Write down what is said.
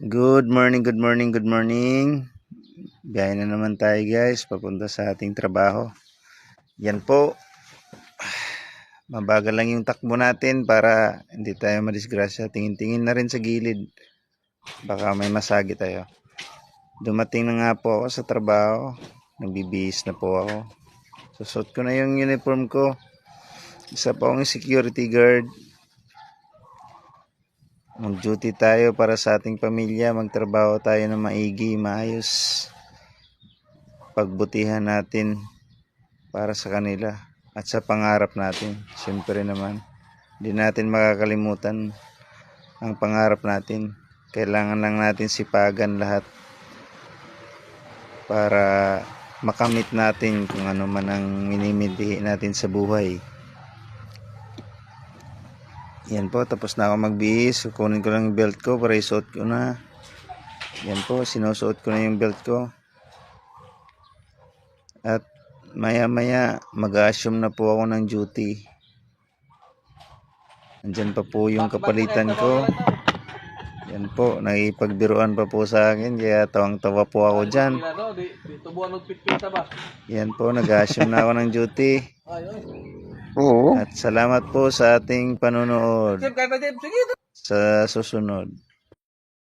Good morning, good morning, good morning. Biyahe na naman tayo guys, papunta sa ating trabaho. Yan po. Mabagal lang yung takbo natin para hindi tayo madisgrasya. Tingin-tingin na rin sa gilid. Baka may masagi tayo. Dumating na nga po ako sa trabaho. Nagbibihis na po ako. Susot ko na yung uniform ko. Isa pa akong security guard. Mag-duty tayo para sa ating pamilya. Magtrabaho tayo ng maigi, maayos. Pagbutihan natin para sa kanila at sa pangarap natin. Siyempre naman, hindi natin makakalimutan ang pangarap natin. Kailangan lang natin sipagan lahat para makamit natin kung ano man ang minimiti natin sa buhay. Yan po, tapos na ako magbihis. Kukunin ko lang yung belt ko para isuot ko na. Yan po, sinusuot ko na yung belt ko. At maya maya mag-assume na po ako ng duty. Andyan pa po yung kapalitan ko. Yan po, nakipagbiruan pa po sa akin. Kaya tawang-tawa po ako dyan. Ano, di, di tubuan ng pitpita ba? Yan po, nag-assume na ako ng duty. Ay. At salamat po sa ating panonood sa susunod.